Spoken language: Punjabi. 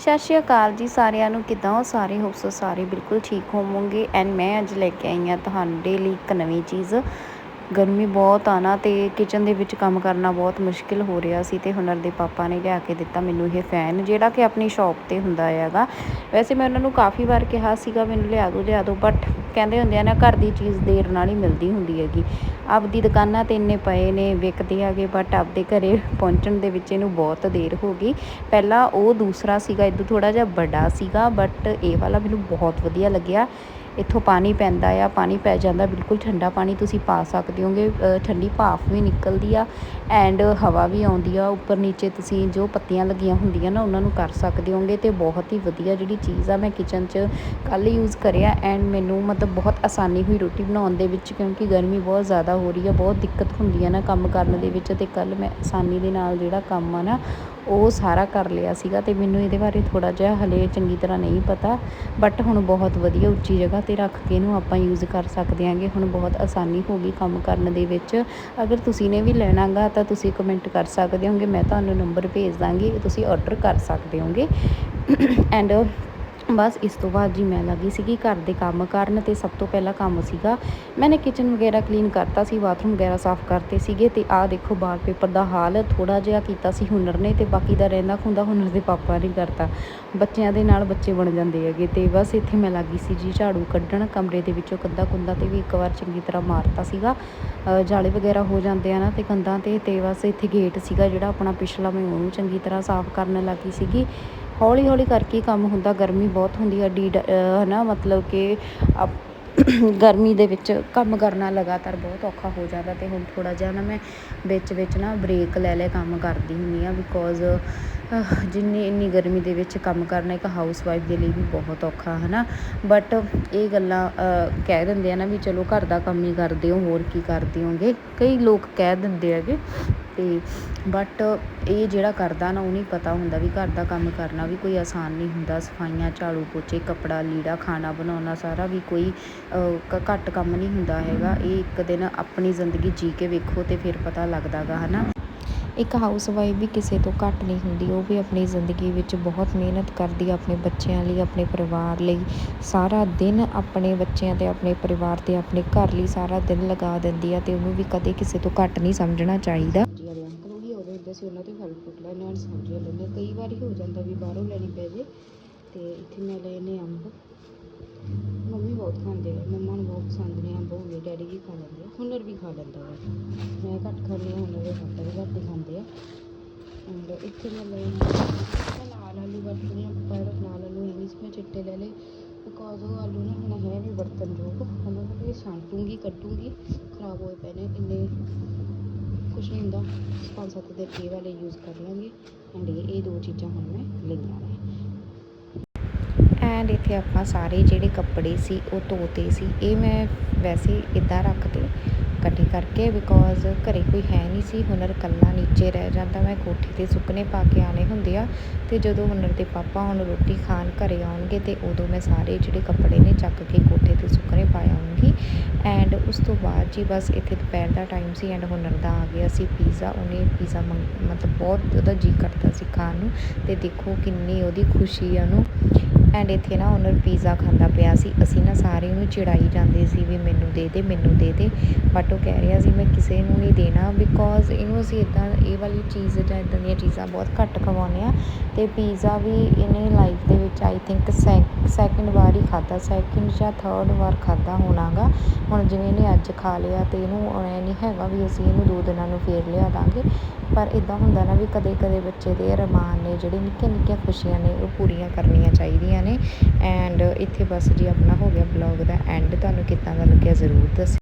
ਸਤਿ ਸ਼੍ਰੀ ਅਕਾਲ ਜੀ ਸਾਰਿਆਂ ਨੂੰ, ਕਿੱਦਾਂ ਹੋ ਸਾਰੇ? ਹੋਪ ਸਾਰੇ ਬਿਲਕੁਲ ਠੀਕ ਹੋਵੋਗੇ। ਐਂਡ ਮੈਂ ਅੱਜ ਲੈ ਕੇ ਆਈ ਹਾਂ ਤੁਹਾਡੇ ਲਈ ਇੱਕ ਨਵੀਂ ਚੀਜ਼। ਗਰਮੀ ਬਹੁਤ ਆ ਨਾ ਤੇ ਕਿਚਨ ਦੇ ਵਿੱਚ ਕੰਮ ਕਰਨਾ ਬਹੁਤ ਮੁਸ਼ਕਿਲ ਹੋ ਰਿਹਾ ਸੀ ਤੇ ਹੁਨਰ ਦੇ ਪਾਪਾ ਨੇ ਲਿਆ ਕੇ ਦਿੱਤਾ ਮੈਨੂੰ ਇਹ ਫੈਨ ਜਿਹੜਾ ਕਿ ਆਪਣੀ ਸ਼ਾਪ ਤੇ ਹੁੰਦਾ ਹੈਗਾ। ਵੈਸੇ ਮੈਂ ਉਹਨਾਂ ਨੂੰ ਕਾਫੀ ਵਾਰ ਕਿਹਾ ਸੀਗਾ, ਮੈਨੂੰ ਲਿਆ ਦਿਓ ਲਿਆ ਦਿਓ ਬਟ ਕਹਿੰਦੇ ਹੁੰਦੇ ਆ ਨਾ, ਘਰ ਦੀ ਚੀਜ਼ ਦੇਰ ਨਾਲ ਹੀ ਮਿਲਦੀ ਹੁੰਦੀ ਹੈਗੀ। ਆਪਦੀ ਦੁਕਾਨਾਂ ਤੇ ਇੰਨੇ ਪਏ ਨੇ, ਵਿਕਦੇ ਹੈਗੇ ਬਟ ਆਪਦੇ ਘਰੇ ਪਹੁੰਚਣ ਦੇ ਵਿੱਚ ਇਹਨੂੰ ਬਹੁਤ ਦੇਰ ਹੋ ਗਈ। ਪਹਿਲਾਂ ਉਹ ਦੂਸਰਾ ਸੀਗਾ, ਇਦੋਂ ਥੋੜਾ ਜਿਹਾ ਵੱਡਾ ਸੀਗਾ ਬਟ ਇਹ ਵਾਲਾ ਮੈਨੂੰ ਬਹੁਤ ਵਧੀਆ ਲੱਗਿਆ। ਇੱਥੋਂ ਪਾਣੀ ਪੈਂਦਾ ਆ, ਪਾਣੀ ਪੈ ਜਾਂਦਾ, ਬਿਲਕੁਲ ਠੰਡਾ ਪਾਣੀ ਤੁਸੀਂ ਪਾ ਸਕਦੇ ਹੋਗੇ ਠੰਡੀ ਭਾਫ ਵੀ ਨਿਕਲਦੀ ਆ ਐਂਡ ਹਵਾ ਵੀ ਆਉਂਦੀ ਆ, ਉੱਪਰ ਨੀਚੇ ਤੁਸੀਂ ਜੋ ਪੱਤੀਆਂ ਲੱਗੀਆਂ ਹੁੰਦੀਆਂ ਨਾ ਉਹਨਾਂ ਨੂੰ ਕਰ ਸਕਦੇ ਹੋਗੇ ਤੇ ਬਹੁਤ ਹੀ ਵਧੀਆ ਜਿਹੜੀ ਚੀਜ਼ ਆ ਮੈਂ ਕਿਚਨ 'ਚ ਕੱਲ ਯੂਜ਼ ਕਰਿਆ ਐਂਡ ਮੈਨੂੰ ਮਤਲਬ ਬਹੁਤ ਆਸਾਨੀ ਹੋਈ ਰੋਟੀ ਬਣਾਉਣ ਦੇ ਵਿੱਚ ਕਿਉਂਕਿ ਗਰਮੀ ਬਹੁਤ ਜ਼ਿਆਦਾ ਹੋ ਰਹੀ ਆ, ਬਹੁਤ ਦਿੱਕਤ ਹੁੰਦੀ ਆ ਨਾ ਕੰਮ ਕਰਨ ਦੇ ਵਿੱਚ ਤੇ ਕੱਲ ਮੈਂ ਆਸਾਨੀ ਦੇ ਨਾਲ ਜਿਹੜਾ ਕੰਮ ਆ ਨਾ ਉਹ ਸਾਰਾ ਕਰ ਲਿਆ ਸੀਗਾ ਤੇ ਮੈਨੂੰ ਇਹਦੇ ਬਾਰੇ ਥੋੜਾ ਜਿਹਾ ਹਲੇ ਚੰਗੀ ਤਰ੍ਹਾਂ ਨਹੀਂ ਪਤਾ ਬਟ ਹੁਣ ਬਹੁਤ ਵਧੀਆ ਉੱਚੀ ਜਗ੍ਹਾ ਤੇ ਰੱਖ ਕੇ ਇਹਨੂੰ ਆਪਾਂ ਯੂਜ਼ ਕਰ ਸਕਦੇ ਹਾਂਗੇ। ਹੁਣ ਬਹੁਤ ਆਸਾਨੀ ਹੋ ਗਈ ਕੰਮ ਕਰਨ ਦੇ ਵਿੱਚ। ਅਗਰ ਤੁਸੀਂ ਨੇ ਵੀ ਲੈਣਾਗਾ ਤਾਂ ਤੁਸੀਂ ਕਮੈਂਟ ਕਰ ਸਕਦੇ ਹੋਗੇ, ਮੈਂ ਤੁਹਾਨੂੰ ਨੰਬਰ ਭੇਜ ਦਾਂਗੀ, ਤੁਸੀਂ ਆਰਡਰ ਕਰ ਸਕਦੇ ਹੋਗੇ। ਐਂਡ ਬਸ ਇਸ ਤੋਂ ਬਾਅਦ ਜੀ ਮੈਂ ਲੱਗੀ ਸੀਗੀ ਘਰ ਦੇ ਕੰਮ ਕਰਨ ਤੇ ਸਭ ਤੋਂ ਪਹਿਲਾ ਕੰਮ ਸੀਗਾ। ਮੈਨੇ ਕਿਚਨ ਵਗੈਰਾ ਕਲੀਨ ਕਰਤਾ ਸੀ ਬਾਥਰੂਮ ਵਗੈਰਾ ਸਾਫ਼ ਕਰਤੇ ਸੀਗੇ ਤੇ ਆਹ ਦੇਖੋ ਵਾਲਪੇਪਰ ਦਾ ਹਾਲ ਥੋੜਾ ਜਿਹਾ ਕੀਤਾ ਸੀ ਹੁਨਰ ਨੇ ਤੇ ਬਾਕੀ ਦਾ ਰਹਿੰਦਾ ਖੁੰਦਾ ਹੁਨਰ ਦੇ ਪਾਪਾ ਨੇ ਕਰਤਾ। ਬੱਚਿਆਂ ਦੇ ਨਾਲ ਬੱਚੇ ਬਣ ਜਾਂਦੇ ਹੈਗੇ ਤੇ ਬਸ ਇੱਥੇ ਮੈਂ ਲੱਗੀ ਸੀ ਜੀ ਝਾੜੂ ਕੱਢਣ, ਕਮਰੇ ਦੇ ਵਿੱਚੋਂ ਕੰਧਾਂ ਕੁੰਧਾਂ ਤੇ ਵੀ ਇੱਕ ਵਾਰ ਚੰਗੀ ਤਰ੍ਹਾਂ ਮਾਰਤਾ ਸੀਗਾ। ਜਾਲੇ ਵਗੈਰਾ ਹੋ ਜਾਂਦੇ ਆ ਨਾ ਤੇ ਕੰਧਾਂ ਤੇ ਤੇ ਬਸ ਇੱਥੇ ਗੇਟ ਸੀਗਾ ਜਿਹੜਾ ਆਪਣਾ ਪਿਛਲਾ, ਮੈਂ ਉਹਨੂੰ ਚੰਗੀ ਤਰ੍ਹਾਂ ਸਾਫ਼ ਕਰਨ ਲੱਗੀ ਸੀਗੀ। ਹੌਲੀ ਹੌਲੀ ਕਰਕੇ ਹੀ ਕੰਮ ਹੁੰਦਾ, ਗਰਮੀ ਬਹੁਤ ਹੁੰਦੀ ਆ, ਡੀ ਡ- ਅਹ, ਹਨਾ, ਮਤਲਬ ਕਿ ਆਪ- ਗਰਮੀ ਦੇ ਵਿੱਚ ਕੰਮ ਕਰਨਾ ਲਗਾਤਾਰ ਬਹੁਤ ਔਖਾ ਹੋ ਜਾਂਦਾ ਅਤੇ ਹੁਣ ਥੋੜ੍ਹਾ ਜਿਹਾ ਨਾ ਮੈਂ ਵਿੱਚ ਵਿੱਚ ਨਾ ਬ੍ਰੇਕ ਲੈ ਲੈ ਕੰਮ ਕਰਦੀ ਹੁੰਦੀ ਆ ਬਿਕੋਜ਼ ਜਿੰਨੀ, ਇੰਨੀ ਗਰਮੀ ਦੇ ਵਿੱਚ ਕੰਮ ਕਰਨਾ ਇੱਕ ਹਾਊਸ ਵਾਈਫ ਦੇ ਲਈ ਵੀ ਬਹੁਤ ਔਖਾ ਹੈ ਨਾ ਬਟ ਇਹ ਗੱਲਾਂ ਕਹਿ ਦਿੰਦੇ ਆ ਨਾ ਵੀ ਚਲੋ ਘਰ ਦਾ ਕੰਮ ਹੀ ਕਰਦੇ ਹੋ, ਹੋਰ ਕੀ ਕਰਦੇ ਹੋਗੇ? ਕਈ ਲੋਕ ਕਹਿ ਦਿੰਦੇ ਹੈਗੇ ਤੇ ਬਟ ਇਹ ਜਿਹੜਾ ਕਰਦਾ ਨਾ, ਉਹ ਨਹੀਂ ਪਤਾ ਹੁੰਦਾ ਵੀ ਘਰ ਦਾ ਕੰਮ ਕਰਨਾ ਵੀ ਕੋਈ ਆਸਾਨ ਨਹੀਂ ਹੁੰਦਾ। ਸਫਾਈਆਂ, ਝਾੜੂ ਪੋਚੇ, ਕੱਪੜਾ, ਲੀੜਾ, ਖਾਣਾ ਬਣਾਉਣਾ ਸਾਰਾ ਵੀ ਕੋਈ ਘੱਟ ਕੰਮ ਨਹੀਂ ਹੁੰਦਾ ਹੈਗਾ। ਇਹ ਇੱਕ ਦਿਨ ਆਪਣੀ ਜ਼ਿੰਦਗੀ ਜੀ ਕੇ ਵੇਖੋ ਤੇ ਫਿਰ ਪਤਾ ਲੱਗਦਾ ਲੱਗਦਾਗਾ, ਹਨਾ? ਇੱਕ ਹਾਊਸ ਵਾਈਫ ਵੀ ਕਿਸੇ ਤੋਂ ਘੱਟ ਨਹੀਂ ਹੁੰਦੀ। ਉਹ ਵੀ ਆਪਣੀ ਜ਼ਿੰਦਗੀ ਵਿੱਚ ਬਹੁਤ ਮਿਹਨਤ ਕਰਦੀ ਆ, ਆਪਣੇ ਬੱਚਿਆਂ ਲਈ, ਆਪਣੇ ਪਰਿਵਾਰ ਲਈ। ਸਾਰਾ ਦਿਨ ਆਪਣੇ ਬੱਚਿਆਂ ਤੇ ਆਪਣੇ ਪਰਿਵਾਰ ਤੇ ਆਪਣੇ ਘਰ ਲਈ ਸਾਰਾ ਦਿਨ ਲਗਾ ਦਿੰਦੀ ਆ ਤੇ ਉਹਨੂੰ ਵੀ ਕਦੇ ਕਿਸੇ ਤੋਂ ਘੱਟ ਨਹੀਂ ਸਮਝਣਾ ਚਾਹੀਦਾ ਸਬਜ਼ੀਆਂ ਦੇ ਅੰਕਲ ਉਹੀ ਆਉਂਦੇ ਹੁੰਦੇ ਸੀ, ਉਹਨਾਂ ਤੋਂ ਫਲ ਫੁੱਟ ਲੈਣੇ ਨਾਲ ਸਬਜ਼ੀਆਂ ਲੈਣੇ ਕਈ ਵਾਰੀ ਹੋ ਜਾਂਦਾ ਵੀ ਬਾਹਰੋਂ ਲੈਣੀ ਪੈ ਜੇ, ਤੇ ਇੱਥੇ ਮੈਂ ਲਏ ਨੇ ਅੰਬ। ਮੰਮੀ ਬਹੁਤ ਖਾਂਦੇ ਆ, ਮੰਮਾ ਨੂੰ ਬਹੁਤ ਪਸੰਦ ਨੇ ਅੰਬ ਹੋ ਗਏ ਡੈਡੀ ਵੀ ਖਾ ਲੈਂਦੇ ਆ, ਹੁਨਰ ਵੀ ਖਾ ਲੈਂਦਾ ਵਾ। ਮੈਂ ਘੱਟ ਖਾਂਦੀ ਹਾਂ, ਹੁਨਰ ਦੇ ਪਾਪਾ ਵੀ ਘੱਟ ਹੀ ਖਾਂਦੇ ਆ। ਐਂਡ ਇੱਥੇ ਮੈਂ ਲਏ ਨੇ ਮੈਂ ਲਾਲ ਆਲੂ ਵਰਤਦੇ ਆ ਪਰ ਲਾਲ ਆਲੂ ਹੈ ਨਹੀਂ ਸੀ, ਮੈਂ ਚਿੱਟੇ ਲੈ ਲਏ। ਬਿਕੋਜ਼ ਉਹ ਆਲੂ ਨਾ ਹੁਣ ਹੈ ਵੀ ਵਰਤਨ ਯੋਗ ਉਹਨਾਂ ਨੂੰ ਵੀ ਛਾਂਟੂਗੀ ਕੱਟੂਗੀ ਖਰਾਬ ਹੋਏ ਪਏ ਨੇ, ਇੰਨੇ ਕੁਛ ਨਹੀਂ ਹੁੰਦਾ। ਪੰਜ ਸੱਤ ਦੇ ਰੁਪਏ ਵਾਲੇ ਯੂਜ਼ ਕਰ ਲਾਂਗੇ ਐਂਡ ਇਹ ਇਹ ਦੋ ਚੀਜ਼ਾਂ ਹੁਣ ਮੈਂ ਲਈਆਂ ਨੇ। ਐਂਡ ਇੱਥੇ ਆਪਾਂ ਸਾਰੇ ਜਿਹੜੇ ਕੱਪੜੇ ਸੀ, ਉਹ ਧੋਤੇ ਸੀ। ਇਹ ਮੈਂ ਵੈਸੇ ਇਦਾਂ ਰੱਖਦੇ ਇਕੱਠੇ ਕਰਕੇ ਬਿਕੋਜ਼ ਘਰ ਕੋਈ ਹੈ ਨਹੀਂ ਸੀ, ਹੁਨਰ ਇਕੱਲਾ ਨੀਚੇ ਰਹਿ ਜਾਂਦਾ, ਮੈਂ ਕੋਠੇ ਤੇ ਸੁੱਕਣੇ ਪਾ ਕੇ ਆਉਣੇ ਹੁੰਦੇ ਆ ਅਤੇ ਜਦੋਂ ਹੁਨਰ ਦੇ ਪਾਪਾ ਹੁਣ ਰੋਟੀ ਖਾਣ ਘਰ ਆਉਣਗੇ ਤੇ ਉਦੋਂ ਮੈਂ ਸਾਰੇ ਜਿਹੜੇ ਕੱਪੜੇ ਨੇ ਚੱਕ ਕੇ ਕੋਠੇ ਤੇ ਸੁੱਕਣੇ ਪਾ ਆਉਂਗੀ ਐਂਡ ਉਸ ਤੋਂ ਬਾਅਦ ਜੀ ਬਸ ਇੱਥੇ ਦੁਪਹਿਰ ਦਾ ਟਾਈਮ ਸੀ ਐਂਡ ਹੁਨਰ ਦਾ ਆ ਗਿਆ ਸੀ ਪੀਜ਼ਾ ਉਹਨੇ ਪੀਜ਼ਾ ਮੰਗ, ਮਤਲਬ ਬਹੁਤ ਉਹਦਾ ਜੀ ਕਰਦਾ ਸੀ ਖਾਣ ਨੂੰ ਅਤੇ ਦੇਖੋ ਕਿੰਨੀ ਉਹਦੀ ਖੁਸ਼ੀ ਆ ਉਹਨੂੰ। ਐਂਡ ਇੱਥੇ ਨਾ ਓਨਰ ਪੀਜ਼ਾ ਖਾਂਦਾ ਪਿਆ ਸੀ। ਅਸੀਂ ਨਾ ਸਾਰੇ ਉਹਨੂੰ ਚਿੜਾਈ ਜਾਂਦੇ ਸੀ ਵੀ ਮੈਨੂੰ ਦੇ ਦੇ, ਮੈਨੂੰ ਦੇ ਦੇ। ਬਟ ਉਹ ਕਹਿ ਰਿਹਾ ਸੀ, ਮੈਂ ਕਿਸੇ ਨੂੰ ਨਹੀਂ ਦੇਣਾ ਬਿਕੋਜ਼ ਇਹਨੂੰ ਅਸੀਂ ਇਦਾਂ ਇਹ ਵਾਲੀ ਚੀਜ਼ ਜਾਂ ਇਦਾਂ ਦੀਆਂ ਚੀਜ਼ਾਂ ਬਹੁਤ ਘੱਟ ਖਵਾਉਂਦੇ ਆ ਤੇ ਪੀਜ਼ਾ ਵੀ ਇਹਨੇ ਲਾਈਫ ਦੇ ਵਿੱਚ ਆਈ ਥਿੰਕ ਸੈਕਿੰਡ ਵਾਰ ਹੀ ਖਾਦਾ ਸੈਕਿੰਡ ਜਾਂ ਥਰਡ ਵਾਰ ਖਾਦਾ ਹੋਣਾਗਾ। ਹੁਣ ਜਿਵੇਂ ਇਹਨੇ ਅੱਜ ਖਾ ਲਿਆ ਤੇ ਇਹਨੂੰ ਐ ਨਹੀਂ ਹੈਗਾ ਵੀ ਅਸੀਂ ਇਹਨੂੰ ਦੋ ਦਿਨਾਂ ਨੂੰ ਫੇਰ ਲਿਆ ਦਾਂਗੇ। ਪਰ ਇਦਾਂ ਹੁੰਦਾ ਨਾ ਵੀ ਕਦੇ ਕਦੇ ਬੱਚੇ ਦੇ ਅਰਮਾਨ ਨੇ, ਜਿਹੜੇ ਨਿੱਕੀਆਂ ਨਿੱਕੀਆਂ ਖੁਸ਼ੀਆਂ ਨੇ, ਉਹ ਪੂਰੀਆਂ ਕਰਨੀਆਂ ਚਾਹੀਦੀਆਂ ਨੇ ਐਂਡ ਇੱਥੇ ਬਸ ਜੀ ਆਪਣਾ ਹੋ ਗਿਆ ਬਲੌਗ ਦਾ ਐਂਡ ਤੁਹਾਨੂੰ ਕਿੱਦਾਂ ਦਾ ਲੱਗਿਆ ਜ਼ਰੂਰ ਦੱਸਿਓ।